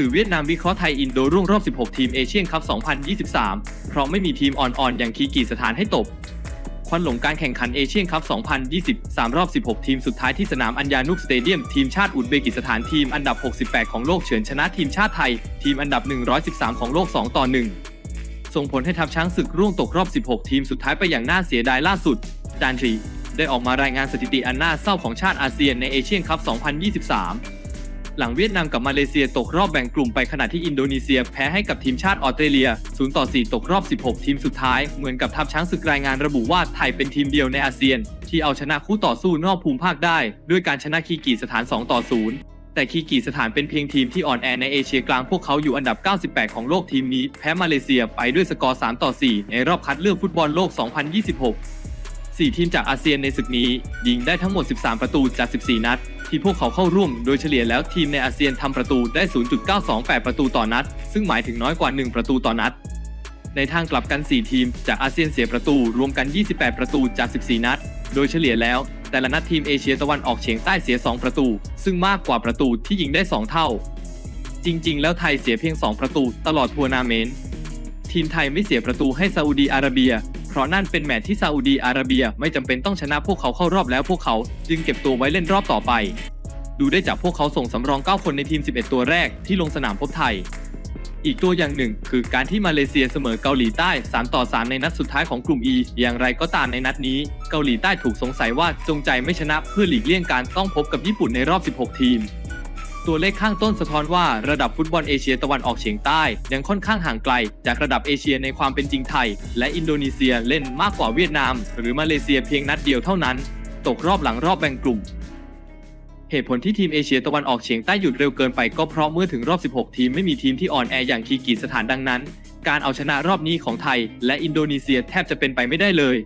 สื่อเวียดนามวิเคราะห์ไทยอินโดรุ่งรอบ 16 ทีมเอเชียนคัพ 2023 เพราะไม่มีทีมอ่อนๆ อย่างคีกีสถานให้ตบ ควันหลงการแข่งขันเอเชียนคัพ 2023 รอบ 16 ทีมสุดท้ายที่สนามอัญญานุกสเตเดียม ทีมชาติอุซเบกิสถานทีมอันดับ 68 ของโลกเฉือนชนะทีมชาติไทย ทีมอันดับ 113 ของโลก 2 ต่อ 1 ส่งผลให้ทัพช้างศึกร่วงตกรอบ 16 ทีมสุดท้ายไปอย่างน่าเสียดายล่าสุดจานทรีได้ออกมารายงานสถิติอันน่าเศร้าของชาติอาเซียนในเอเชียนคัพ 2023 หลังเวียดนามกับมาเลเซียตกรอบแบ่งกลุ่มไปขณะที่อินโดนีเซียแพ้ให้กับทีมชาติออสเตรเลีย 0 ต่อ 4 ตกรอบ 16 ทีมสุดท้าย เหมือนกับทัพช้างศึกรายงานระบุว่าไทยเป็นทีมเดียวในอาเซียน ที่เอาชนะคู่ต่อสู้นอกภูมิภาคได้ ด้วยการชนะคีกีสถาน 2 ต่อ 0แต่คีกีสถานเป็นเพียงทีมที่อ่อนแอในเอเชียกลางพวกเขาอยู่อันดับ 98 ของโลกทีมนี้ แพ้มาเลเซียไปด้วยสกอร์ 3 ต่อ 4 ในรอบคัดเลือกฟุตบอลโลก 2026 4 ทีมจากอาเซียนในศึกนี้ ยิงได้ทั้งหมด 13 ประตูจาก 14 นัด ที่พวกเขาเข้าร่วมโดยเฉลี่ยแล้วทีมในอาเซียนทำประตูได้ 0.928 ประตูต่อนัด ซึ่งหมายถึงน้อยกว่า 1 ประตูต่อนัด ในทางกลับกัน 4 ทีมจากอาเซียนเสียประตูรวมกัน 28 ประตูจาก 14 นัด โดยเฉลี่ยแล้ว แต่ละนัดทีมเอเชียตะวันออกเฉียงใต้เสีย 2 ประตู ซึ่งมากกว่าประตูที่ยิงได้ 2 เท่า จริง ๆ แล้วไทยเสียเพียง 2 ประตู ตลอดทัวร์นาเมนต์ทีมไทยไม่เสียประตูให้ซาอุดีอาระเบีย เพราะนั่นเป็นแมตช์ที่ซาอุดีอาระเบียไม่จำเป็นต้องชนะพวกเขาเข้ารอบแล้วพวกเขาจึงเก็บตัวไว้เล่นรอบต่อไป ดูได้จากพวกเขาส่งสำรอง 9 คนในทีม 11 ตัวแรกที่ลงสนามพบไทย อีกตัวอย่างหนึ่ง คือการที่มาเลเซียเสมอเกาหลีใต้ 3 ต่อ 3 ในนัดสุดท้ายของกลุ่ม E อย่างไรก็ตามในนัดนี้ เกาหลีใต้ถูกสงสัยว่าจงใจไม่ชนะเพื่อหลีกเลี่ยงการต้องพบกับญี่ปุ่นในรอบ 16 ทีม ตัวเลขข้างต้นสะท้อนว่าระดับฟุตบอลเอเชียตะวันออกเฉียงใต้ ยังค่อนข้างห่างไกล จากระดับเอเชียในความเป็นจริงไทย และอินโดนีเซียเล่นมากกว่าเวียดนาม หรือมาเลเซียเพียงนัดเดียวเท่านั้น ตกรอบหลังรอบแบ่งกลุ่ม เหตุผลที่ทีมเอเชียตะวันออกเฉียงใต้หยุดเร็วเกินไปก็เพราะเมื่อถึงรอบ 16 ทีมไม่มีทีมที่อ่อนแออย่างคีกีสถานดังนั้น การเอาชนะรอบนี้ของไทย และอินโดนีเซียแทบจะเป็นไปไม่ได้เลย